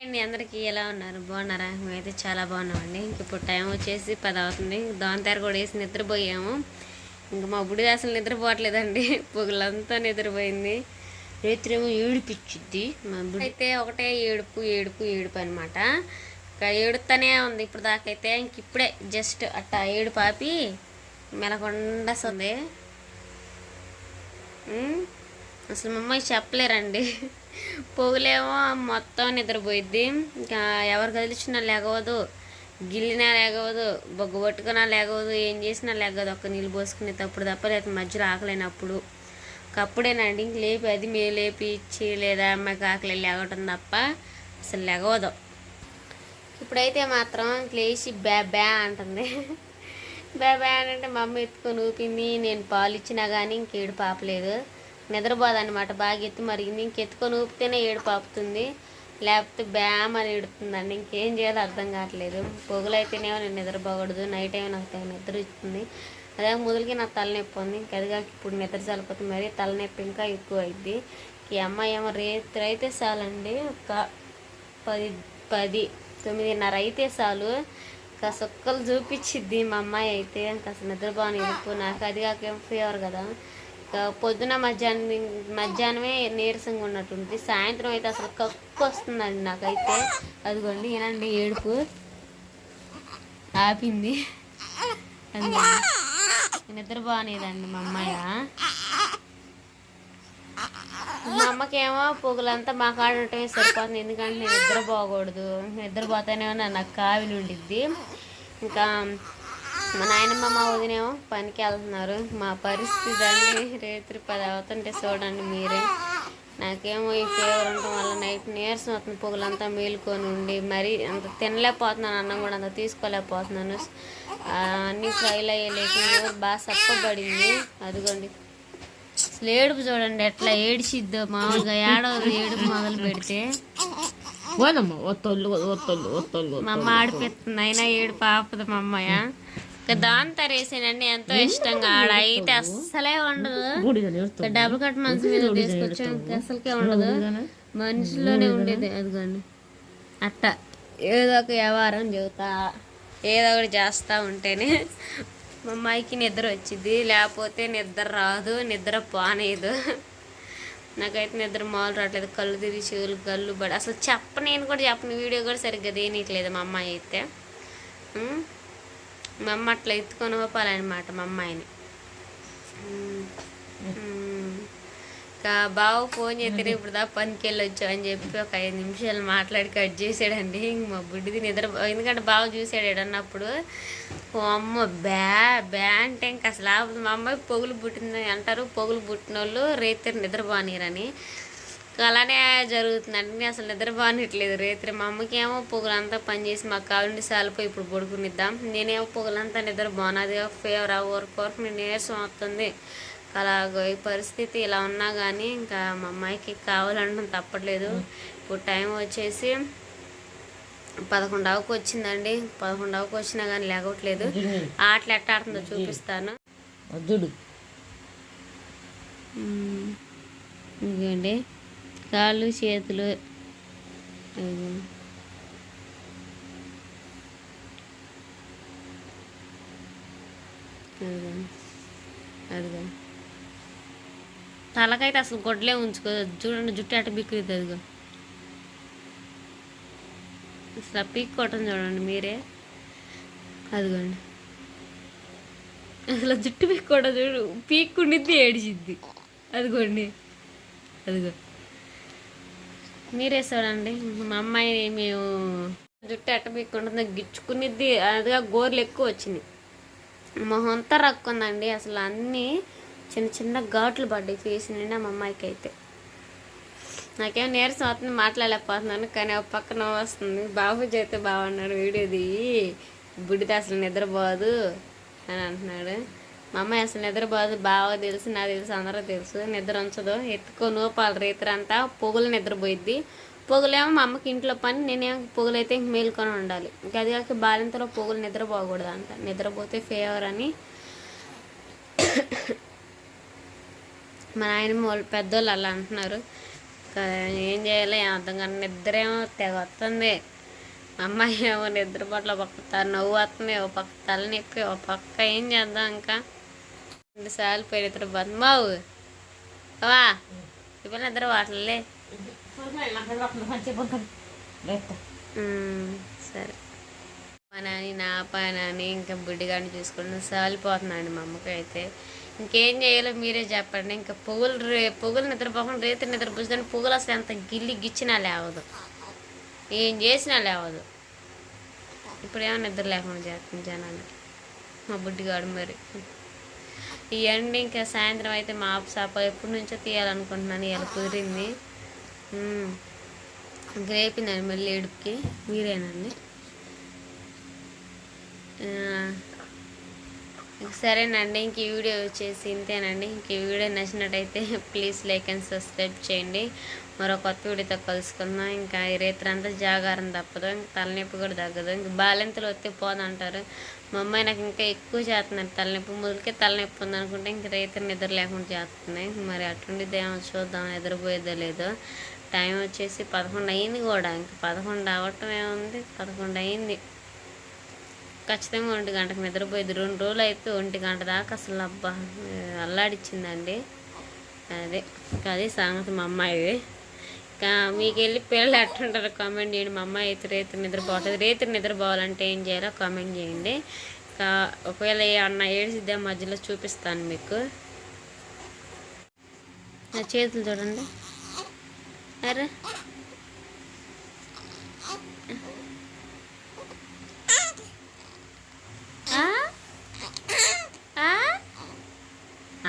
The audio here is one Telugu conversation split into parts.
అండి అందరికీ ఎలా ఉన్నారు? బాగున్నారా? మేమైతే చాలా బాగున్నామండి. ఇంక ఇప్పుడు టైం వచ్చేసి పది అవుతుంది. దోమతెర కూడా వేసి నిద్రపోయాము. ఇంక మా బుడి అసలు నిద్రపోవట్లేదండి. పొగలంతా నిద్రపోయింది. రాత్రి ఏమో ఏడిపిచ్చిద్ది. మా బుడి అయితే ఒకటే ఏడుపు ఏడుపు ఏడుపు అనమాట ఇంకా ఏడుతానే ఉంది. ఇప్పుడు దాకైతే ఇంక ఇప్పుడే జస్ట్ అట్టా ఏడు పాపి మెలకొండ వస్తుంది ఉమ్, అసలు మా అమ్మాయి చెప్పలేరండి. పొగులేమో మొత్తం నిద్రపోయిద్ది. ఇంకా ఎవరు కదిలిచ్చినా లేగవదు. గిల్లినా లేగవదు. బొగ్గు పట్టుకున్నా లేగవదు. ఏం చేసినా లేగదు. ఒక్క నీళ్ళు పోసుకునే తప్పుడు తప్ప లేదా మధ్యలో ఆకలేనప్పుడు. అప్పుడేనండి ఇంక లేపి అది మీరు లేపి ఇచ్చి లేదా అమ్మాయికి ఆకలి లేగటం తప్ప అసలు లేగవదు. ఇప్పుడైతే మాత్రం లేచి బ్యా బ్యా అంటుంది. బ్యా బ్యా అంటే మా అమ్మ ఎత్తుకొని ఊపింది. నేను పాలు ఇచ్చినా కానీ ఇంకేడు పాపలేదు. నిద్రపోదన్నమాట. బాగా ఎత్తి మరిగింది ఇంకెత్తుకొని ఊపితేనే ఏడు పాపుతుంది లేకపోతే బ్యామ్ అని ఎడుతుందండి ఇంకేం చేయాలో అర్థం కావట్లేదు. పొగలైతేనేమో నేను నిద్రపోకూడదు. నైట్ ఏమో నాకు తెగ నిద్ర ఇస్తుంది అదే మొదలుకి నాకు తలనొప్పి ఉంది. ఇంక అది ఇప్పుడు నిద్ర చల్లకపోతే మరీ తలనొప్పి ఇంకా ఎక్కువ అయింది ఈ అమ్మాయి ఏమో రేత్రి అయితే చాలండి. ఒక పది పది తొమ్మిదిన్నర అయితే చాలు. ఇంకా సుక్కలు చూపించిద్ది మా అమ్మాయి అయితే. ఇంకా అసలు నిద్రపోని ఎరుపు. నాకు అది కాక ఏం ఫీవర్ కదా. పొద్దున మధ్యాహ్నం మధ్యాహ్నమే నీరసంగా ఉన్నట్టుంది. సాయంత్రం అయితే అసలు కక్కు వస్తుందండి నాకైతే. అదిగోండి ఏనండి ఏడుపు. ఆపింది. నిద్ర బాగానేదండి మా అమ్మాయి. మా అమ్మకేమో పొగులంతా మా కాడ ఉండటమే సరిపోతుంది ఎందుకంటే నేను నిద్ర పోకూడదు నిద్ర పోతేనేమో నాకు కావిలి ఉండిద్ది. ఇంకా మా నాయనమ్మ మా వదినేమో పనికి వెళ్తున్నారు. మా పరిస్థితి అండి రేత్రి పది అవుతుంటే చూడండి మీరే. నాకేమో ఈ ఫీవర్ ఉండటం వల్ల నైట్ నీరసం అవుతుంది పొగలంతా మేలుకొని ఉండి మరీ అంత తినలేకపోతున్నాను అన్నం కూడా అంత తీసుకోలేకపోతున్నాను. అన్నీ ఫ్రైలు అయ్యలేక బాగా సప్పబడింది. అదిగోండి. అసలు ఏడుపు చూడండి ఎట్లా ఏడిచిద్దో మామూలుగా ఏడవదు ఏడుపు మొదలు పెడితే. మా అమ్మ ఆడిపిస్తుంది అయినా ఏడుపు ఆపదు మా అమ్మాయ ఇంకా దాని తరేసానండి ఎంతో ఇష్టంగా. ఆడ అయితే అస్సలే ఉండదు. డబుల్ కట్ మనసు మీద తీసుకొచ్చాం అసలుకే ఉండదు. మనిషిలోనే ఉండేది అదిగోండి. అట్ట. ఏదో ఒక వ్యవహారం చెబుతా ఏదో ఒకటి చేస్తా ఉంటేనే మా అమ్మాయికి నిద్ర వచ్చింది లేకపోతే నిద్ర రాదు నిద్ర పోనేదు. నాకైతే నిద్ర మామూలు రావట్లేదు. కళ్ళు తిరిగి చెవులు కళ్ళు పడి అసలు చెప్ప నేను కూడా చెప్పను. వీడియో కూడా సరిగ్గా దేనిట్లేదు మా అమ్మాయి అయితే? మా అమ్మ అట్లా ఎత్తుకొని పోపాలన్నమాట మా అమ్మాయిని. ఇంకా బావ ఫోన్ చేస్తే ఇప్పుడు దా పనికి వెళ్ళొచ్చు అని చెప్పి ఒక ఐదు నిమిషాలు మాట్లాడి కట్ చేసాడండి. ఇంక మా బుడ్డిది నిద్ర ఎందుకంటే బావ చూసాడు ఏడన్నప్పుడు. ఓ అమ్మ బ్యా బ్యా అంటే ఇంక అసలు మా అమ్మాయి పొగులు పుట్టింది అంటారు. పొగులు పుట్టిన వాళ్ళు రేత్రి నిద్రపోనీరని. అలానే జరుగుతుందండి. నేను అసలు నిద్రపోనిట్లేదు రేత్రి మా అమ్మకి ఏమో పొగలంతా పనిచేసి మాకు కావాలంటే సాలిపోయి ఇప్పుడు పడుకునిద్దాం. నేనేమో పొగలంతా నిద్ర బాగున్నది. ఫేవర్ ఊరుకోరు నేను నీరసం వస్తుంది. అలాగ ఈ పరిస్థితి ఇలా ఉన్నా కానీ ఇంకా మా అమ్మాయికి కావాలంటాం తప్పట్లేదు. ఇప్పుడు టైం వచ్చేసి పదకొండవకు వచ్చిందండి. పదకొండవకు వచ్చినా కానీ లేగట్లేదు ఆటలు ఎట్ట ఆడుతుందో చూపిస్తాను. ఇదిగోండి కాళ్ళు చేతులు అదిగో. తలకైతే అసలు గొడ్లే ఉంచుకో. చూడండి జుట్టు అట్ట బిక్కుతుంది అదిగో. అసలు పీక్కోవటం చూడండి మీరే. అదిగోండి. అసలు జుట్టు పీక్కోవడం చూడు పీక్కుండిద్ది ఏడిచిద్ది. అదిగోండి. అదిగో. మీరే చూడండి మా అమ్మాయి మేము జుట్టు ఎట్ట పీక్కుంటుందో గిచ్చుకునిద్ది. అదిగా గోర్లు ఎక్కువ వచ్చినాయి. మొహం అంతా రక్కుందండి. అసలు అన్నీ చిన్న చిన్న ఘాట్లు పడ్డాయి ఫేస్ నిండా మా అమ్మాయికి అయితే నాకేం నీరసం అవుతుంది మాట్లాడలేకపోతున్నాను కానీ ఒక పక్కన వస్తుంది. బాబుజీ అయితే బాగున్నాడు వీడియోది బుడ్డిది అసలు నిద్రపోదు అని అంటున్నాడు. మా అమ్మాయి అసలు నిద్రపోదు బాగా తెలుసు నాకు తెలుసు అందరూ తెలుసు. నిద్ర ఉంచదు. ఎత్తుకొని నూపాలి రేత్రి పొగులు నిద్రపోయిద్ది. పొగులేమో మా అమ్మకి ఇంట్లో పని నేనేమో పొగులైతే ఇంక మేలుకొని ఉండాలి. ఇంకా అది కాక బాలింతలో పొగులు నిద్రపోకూడదు అంట. నిద్రపోతే ఫేవర్ అని మా నాయనమ్మ వాళ్ళు పెద్దోళ్ళు అలా అంటున్నారు. ఏం చేయాలి ఏం అర్థం కానీ నిద్ర ఏమో తెగ వస్తుంది అమ్మాయి ఏమో నిద్ర పట్ల ఒక పక్క నవ్వు వస్తుంది ఒక పక్క తలనొప్పి ఒక పక్క ఏం చేద్దాం ఇంకా? రెండుసార్లు పోయిన తర్వాత పోతుంది అవా వా ఇప్పుడు నిద్ర వాటలే సరే. మా నాని నా పని ఇంకా బుడ్డిగాని చూసుకుని సాలిపోతున్నాండి మా అమ్మకి అయితే. ఇంకేం చేయాలో మీరే చెప్పండి. ఇంకా పొగులు రే పొగులు నిద్రపోకుండా రేతి నిద్రపోతుందని పొగులు అసలు ఎంత గిల్లి గిచ్చినా లేవదు. ఏం చేసినా లేవదు. ఇప్పుడేమో నిద్ర లేకుండా చేస్తుంది జనాన్ని మా బుడ్డిగాడు మరి. ఈ ఇంకా సాయంత్రం అయితే మా ఆపు సాప. ఎప్పటి నుంచో తీయాలనుకుంటున్నాను ఇలా కుదిరింది. మ్మ్. మళ్ళీ ఏడుపుకి మీరేనండి? సరేనండి ఇంక ఈ వీడియో వచ్చేసి ఇంతేనండి. ఇంక ఈ వీడియో నచ్చినట్టయితే ప్లీజ్ లైక్ అండ్ సబ్స్క్రైబ్ చేయండి. మరో కొత్త వీడియోతో కలుసుకుందాం. ఇంకా ఈ రేత్రంతా జాగారం తప్పదు ఇంక తలనొప్పి కూడా తగ్గదు. ఇంక బాలింతలు వస్తే పోదంటారు. మా అమ్మాయి నాకు ఇంకా ఎక్కువ చేస్తున్నారు తలనొప్పి మొదలుకే తలనొప్పి ఉందనుకుంటే ఇంక రైతు నిద్ర లేకుండా చేస్తున్నాయి. మరి అటుండి ఏమో చూద్దాం నిద్రపోయేదో లేదో. టైం వచ్చేసి పదకొండు అయింది కూడా. ఇంక పదకొండు అవ్వటం ఏముంది? పదకొండు అయింది. ఖచ్చితంగా ఒంటి గంటకు నిద్రపోయేది. రెండు రోజులు అయితే ఒంటి గంట దాకా అసలు అబ్బా అల్లాడిచ్చిందండి. అదే ఇంకా అది సంగతి మా అమ్మాయిది ఇంకా మీకు వెళ్ళి పిల్లలు ఎట్టుంటారో కామెంట్ చేయండి. మా అమ్మాయి అయితే రేత్రి నిద్రపోతుంది. రేత్రి నిద్రపోవాలంటే ఏం చేయాలో కామెంట్ చేయండి. ఇంకా ఒకవేళ ఏ అన్న ఏడిసిద్దా మధ్యలో చూపిస్తాను మీకు. నా చేతులు చూడండి. అరే.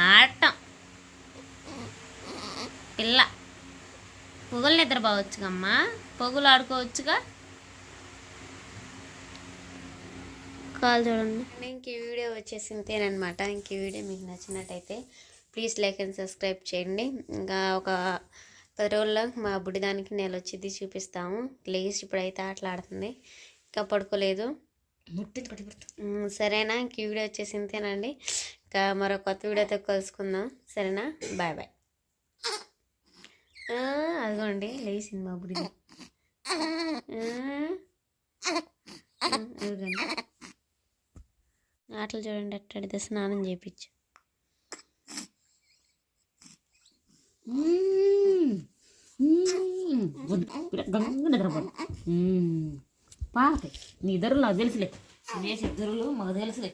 ఆడటం. పిల్ల. పొగులు నిద్రపోవచ్చుగమ్మా. పొగులు ఆడుకోవచ్చుగా కాల్ చూడండి. ఇంక ఈ వీడియో వచ్చేసి ఇంతేనమాట ఇంక ఈ వీడియో మీకు నచ్చినట్టయితే ప్లీజ్ లైక్ అండ్ సబ్స్క్రైబ్ చేయండి. ఇంకా ఒక పది రోజుల్లో మా బుడ్డిదానికి నెల వచ్చేది చూపిస్తాము. ప్లీజ్ ఇప్పుడైతే ఆటలాడుతుంది ఇంకా పడుకోలేదు. సరేనా? ఇంక ఈ వీడియో వచ్చేసి ఇంతేనండి. ఇంకా మరో కొత్త వీడియోతో కలుసుకుందాం. సరేనా? Bye bye. అదిగోండి లేచింది మా బుడిది. అదిగోండి ఆటలు చూడండి అట్టడితే స్నానం చేయించు పాప నీ ఇద్దరు నాకు తెలుసులే. చేసే ఇద్దరులు మాకు తెలుసులే.